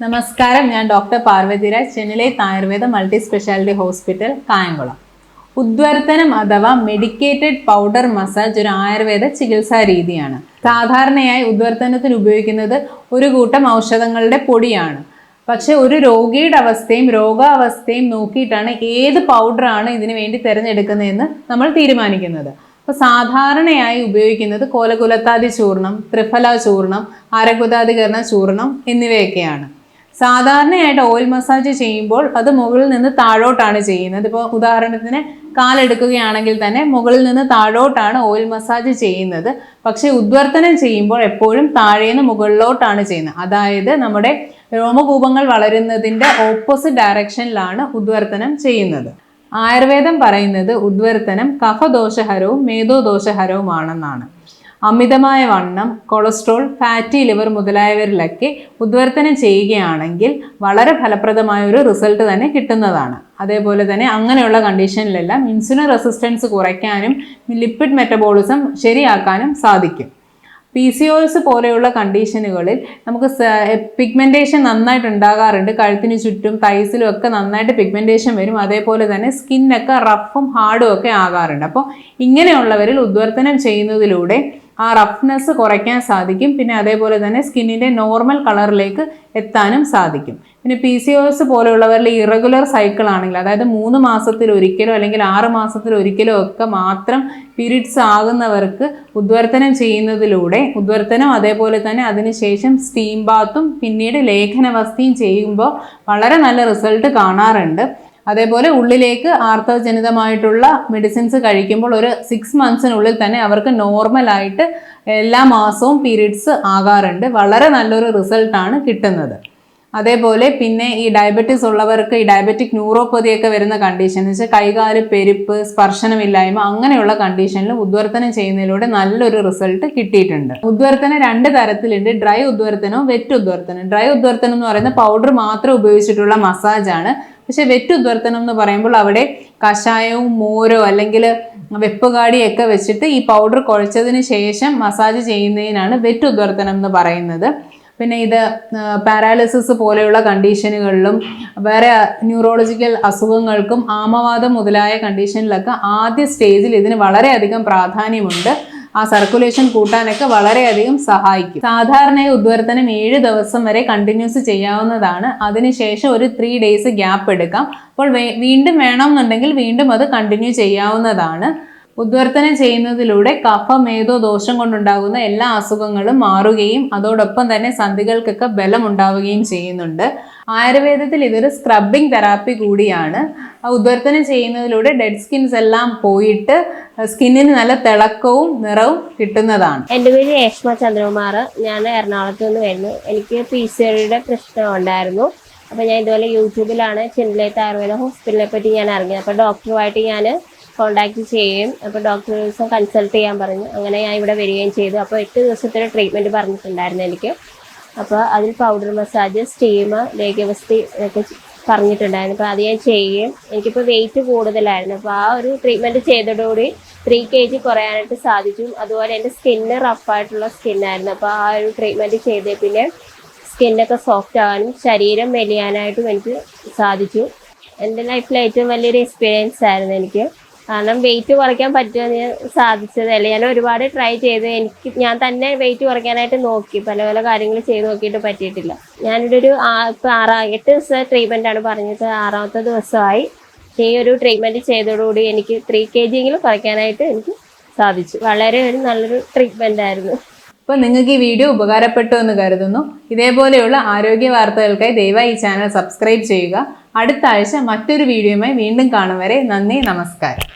നമസ്കാരം ഞാൻ doctor Parvathiraj Chennai Ayurveda multi speciality hospital Kayamkulam. ഉദ്വർത്തനം അഥവാ മെഡിക്കേറ്റഡ് പൗഡർ മസാജ് ഒരു ആയുർവേദ ചികിത്സാ രീതിയാണ്. സാധാരണയായി ഉദ്വർത്തനത്തിന് ഉപയോഗിക്കുന്നത് ഒരു കൂട്ടം ഔഷധങ്ങളുടെ പൊടിയാണ്. പക്ഷെ ഒരു രോഗിയുടെ അവസ്ഥയും രോഗാവസ്ഥയും നോക്കിയിട്ടാണ് ഏത് പൗഡറാണ് ഇതിനു വേണ്ടി തിരഞ്ഞെടുക്കുന്നതെന്ന് നമ്മൾ തീരുമാനിക്കുന്നത്. അപ്പോൾ സാധാരണയായി ഉപയോഗിക്കുന്നത് കോലകുലത്താതി ചൂർണം ത്രിഫല ചൂർണം ആരകുതാതികരണ ചൂർണം എന്നിവയൊക്കെയാണ്. സാധാരണയായിട്ട് ഓയിൽ മസാജ് ചെയ്യുമ്പോൾ അത് മുകളിൽ നിന്ന് താഴോട്ടാണ് ചെയ്യുന്നത്. ഇപ്പോൾ ഉദാഹരണത്തിന് കാലെടുക്കുകയാണെങ്കിൽ തന്നെ മുകളിൽ നിന്ന് താഴോട്ടാണ് ഓയിൽ മസാജ് ചെയ്യുന്നത്. പക്ഷേ ഉദ്വർത്തനം ചെയ്യുമ്പോൾ എപ്പോഴും താഴേന്ന് മുകളിലോട്ടാണ് ചെയ്യുന്നത്. അതായത് നമ്മുടെ രോമകൂപങ്ങൾ വളരുന്നതിന്റെ ഓപ്പോസിറ്റ് ഡയറക്ഷനിലാണ് ഉദ്വർത്തനം ചെയ്യുന്നത്. ആയുർവേദം പറയുന്നത് ഉദ്വർത്തനം കഫദോഷഹരവും മേധോദോഷഹരവുമാണെന്നാണ്. അമിതമായ വണ്ണം കൊളസ്ട്രോൾ ഫാറ്റി ലിവർ മുതലായവരിലൊക്കെ ഉദ്വർത്തനം ചെയ്യുകയാണെങ്കിൽ വളരെ ഫലപ്രദമായ ഒരു റിസൾട്ട് തന്നെ കിട്ടുന്നതാണ്. അതേപോലെ തന്നെ അങ്ങനെയുള്ള കണ്ടീഷനിലെല്ലാം ഇൻസുലിൻ റെസിസ്റ്റൻസ് കുറയ്ക്കാനും ലിപ്പിഡ് മെറ്റബോളിസം ശരിയാക്കാനും സാധിക്കും. പി സി ഒസ് പോലെയുള്ള കണ്ടീഷനുകളിൽ നമുക്ക് പിഗ്മെന്റേഷൻ നന്നായിട്ട് ഉണ്ടാകാറുണ്ട് കഴുത്തിന് ചുറ്റും തൈസിലും ഒക്കെ നന്നായിട്ട് പിഗ്മെന്റേഷൻ വരും. അതേപോലെ തന്നെ സ്കിന്നൊക്കെ റഫും ഹാർഡും ഒക്കെ ആകാറുണ്ട്. അപ്പോൾ ഇങ്ങനെയുള്ളവരിൽ ഉദ്വർത്തനം ചെയ്യുന്നതിലൂടെ ആ റഫ്നെസ് കുറയ്ക്കാൻ സാധിക്കും. പിന്നെ അതേപോലെ തന്നെ സ്കിന്നിന്റെ നോർമൽ കളറിലേക്ക് എത്താനും സാധിക്കും. പിന്നെ പി സി ഒ എസ് പോലെയുള്ളവരിൽ ഇറഗുലർ സൈക്കിൾ ആണെങ്കിൽ അതായത് മൂന്ന് മാസത്തിൽ ഒരിക്കലോ അല്ലെങ്കിൽ ആറ് മാസത്തിൽ ഒരിക്കലോ ഒക്കെ മാത്രം പീരീഡ്സ് ആകുന്നവർക്ക് ഉദ്വർത്തനം ചെയ്യുന്നതിലൂടെ ഉദ്വർത്തനം അതേപോലെ തന്നെ അതിനുശേഷം സ്റ്റീം ബാത്തും പിന്നീട് ലേഖനവസ്ഥയും ചെയ്യുമ്പോൾ വളരെ നല്ല റിസൾട്ട് കാണാറുണ്ട്. അതേപോലെ ഉള്ളിലേക്ക് ആർത്തവജനിതമായിട്ടുള്ള മെഡിസിൻസ് കഴിക്കുമ്പോൾ ഒരു സിക്സ് മന്ത്സിനുള്ളിൽ തന്നെ അവർക്ക് നോർമലായിട്ട് എല്ലാ മാസവും പീരീഡ്സ് ആകാറുണ്ട്. വളരെ നല്ലൊരു റിസൾട്ടാണ് കിട്ടുന്നത്. അതേപോലെ പിന്നെ ഈ ഡയബറ്റിസ് ഉള്ളവർക്ക് ഈ ഡയബറ്റിക് ന്യൂറോപ്പതിയൊക്കെ വരുന്ന കണ്ടീഷൻ എന്ന് വെച്ചാൽ കൈകാൽ പെരുപ്പ് സ്പർശനമില്ലായ്മ അങ്ങനെയുള്ള കണ്ടീഷനിൽ ഉദ്വർത്തനം ചെയ്യുന്നതിലൂടെ നല്ലൊരു റിസൾട്ട് കിട്ടിയിട്ടുണ്ട്. ഉദ്വർത്തനം രണ്ട് തരത്തിലുണ്ട്. ഡ്രൈ ഉദ്വർത്തനവും വെറ്റ് ഉദ്വർത്തനം ഡ്രൈ ഉദ്വർത്തനം എന്ന് പറയുന്ന പൗഡർ മാത്രം ഉപയോഗിച്ചിട്ടുള്ള മസാജാണ് പക്ഷെ വെറ്റ് ഉദ്വർത്തനം എന്ന് പറയുമ്പോൾ അവിടെ കഷായവും മോരോ അല്ലെങ്കിൽ വെപ്പുകാടിയൊക്കെ വെച്ചിട്ട് ഈ പൗഡർ കുഴച്ചതിന് ശേഷം മസാജ് ചെയ്യുന്നതിനാണ് വെറ്റ് ഉദ്വർത്തനം എന്ന് പറയുന്നത്. പിന്നെ ഇത് പാരാലിസിസ് പോലെയുള്ള കണ്ടീഷനുകളിലും വേറെ ന്യൂറോളജിക്കൽ അസുഖങ്ങൾക്കും ആമവാദം മുതലായ കണ്ടീഷനിലൊക്കെ ആദ്യ സ്റ്റേജിൽ ഇതിന് വളരെയധികം പ്രാധാന്യമുണ്ട്. ആ സർക്കുലേഷൻ കൂട്ടാനൊക്കെ വളരെയധികം സഹായിക്കും. സാധാരണയായി ഉദ്വർത്തനം ഏഴ് ദിവസം വരെ കണ്ടിന്യൂസ് ചെയ്യാവുന്നതാണ്. അതിനുശേഷം ഒരു ത്രീ ഡേയ്സ് ഗ്യാപ്പ് എടുക്കാം. അപ്പോൾ വീണ്ടും വേണമെന്നുണ്ടെങ്കിൽ വീണ്ടും അത് കണ്ടിന്യൂ ചെയ്യാവുന്നതാണ്. ഉദ്വർത്തനം ചെയ്യുന്നതിലൂടെ കഫമേതോ ദോഷം കൊണ്ടുണ്ടാകുന്ന എല്ലാ അസുഖങ്ങളും മാറുകയും അതോടൊപ്പം തന്നെ സന്ധികൾക്കൊക്കെ ബലം ഉണ്ടാവുകയും ചെയ്യുന്നുണ്ട്. ആയുർവേദത്തിൽ ഇതൊരു സ്ക്രബിംഗ് തെറാപ്പി കൂടിയാണ്. ഉദ്വർത്തനം ചെയ്യുന്നതിലൂടെ ഡെഡ് സ്കിൻസ് എല്ലാം പോയിട്ട് സ്കിന്നിന് നല്ല തിളക്കവും നിറവും കിട്ടുന്നതാണ്. എന്റെ പേര് രേഷ്മ ചന്ദ്രകുമാർ. ഞാൻ എറണാകുളത്ത് നിന്ന് വരുന്നു. എനിക്ക് പി പ്രശ്നം ഉണ്ടായിരുന്നു. അപ്പോൾ ഞാൻ ഇതുപോലെ യൂട്യൂബിലാണ് ചെന്നിലേത്ത് ആയുർവേദ ഹോസ്പിറ്റലിനെ പറ്റി ഞാൻ അറിഞ്ഞത്. അപ്പോൾ ഡോക്ടറുമായിട്ട് ഞാൻ കോണ്ടാക്ട് ചെയ്യുകയും അപ്പോൾ ഡോക്ടർ ദിവസം കൺസൾട്ട് ചെയ്യാൻ പറഞ്ഞു. അങ്ങനെ ഞാൻ ഇവിടെ വരികയും ചെയ്തു. അപ്പോൾ എട്ട് ദിവസത്തിന് ട്രീറ്റ്മെന്റ് പറഞ്ഞിട്ടുണ്ടായിരുന്നു എനിക്ക്. അപ്പോൾ അതിൽ പൗഡർ മസാജ് സ്റ്റീമ് ലേഖ്യവസ്തി ഒക്കെ പറഞ്ഞിട്ടുണ്ടായിരുന്നു. അപ്പോൾ അത് ഞാൻ ചെയ്യുകയും എനിക്കിപ്പോൾ വെയിറ്റ് കൂടുതലായിരുന്നു. അപ്പോൾ ആ ഒരു ട്രീറ്റ്മെന്റ് ചെയ്തതോടുകൂടി ത്രീ കെ ജി കുറയാനായിട്ട് സാധിച്ചു. അതുപോലെ എന്റെ സ്കിന്ന് റഫായിട്ടുള്ള സ്കിന്നായിരുന്നു അപ്പോൾ ആ ഒരു ട്രീറ്റ്മെന്റ് ചെയ്തേ പിന്നെ സ്കിന്നൊക്കെ സോഫ്റ്റ് ആവാനും ശരീരം മെലിയാനായിട്ടും എനിക്ക് സാധിച്ചു. എന്റെ ലൈഫിലെ ഏറ്റവും വലിയൊരു എക്സ്പീരിയൻസ് ആയിരുന്നു എനിക്ക്. കാരണം വെയിറ്റ് കുറയ്ക്കാൻ പറ്റുമെന്ന് സാധിച്ചതല്ല. ഞാൻ ഒരുപാട് ട്രൈ ചെയ്ത്. എനിക്ക് ഞാൻ തന്നെ വെയിറ്റ് കുറയ്ക്കാനായിട്ട് നോക്കി. പല പല കാര്യങ്ങൾ ചെയ്ത് നോക്കിയിട്ട് പറ്റിയിട്ടില്ല. ഞാനിവിടെ ഒരു ഇപ്പൊ ആറാ എട്ട് ദിവസത്തെ ട്രീറ്റ്മെന്റ് ആണ് പറഞ്ഞത്. ആറാമത്തെ ദിവസമായി. ഈ ഒരു ട്രീറ്റ്മെന്റ് ചെയ്തതോടുകൂടി എനിക്ക് ത്രീ കെ ജി എങ്കിലും കുറയ്ക്കാനായിട്ട് എനിക്ക് സാധിച്ചു. വളരെ ഒരു നല്ലൊരു ട്രീറ്റ്മെന്റ് ആയിരുന്നു. അപ്പോൾ നിങ്ങൾക്ക് ഈ വീഡിയോ ഉപകാരപ്പെട്ടു എന്ന് കരുതുന്നു. ഇതേപോലെയുള്ള ആരോഗ്യ വാർത്തകൾക്കായി ദയവായി ഈ ചാനൽ സബ്സ്ക്രൈബ് ചെയ്യുക. അടുത്ത ആഴ്ച മറ്റൊരു വീഡിയോയുമായി വീണ്ടും കാണും വരെ നന്ദി നമസ്കാരം.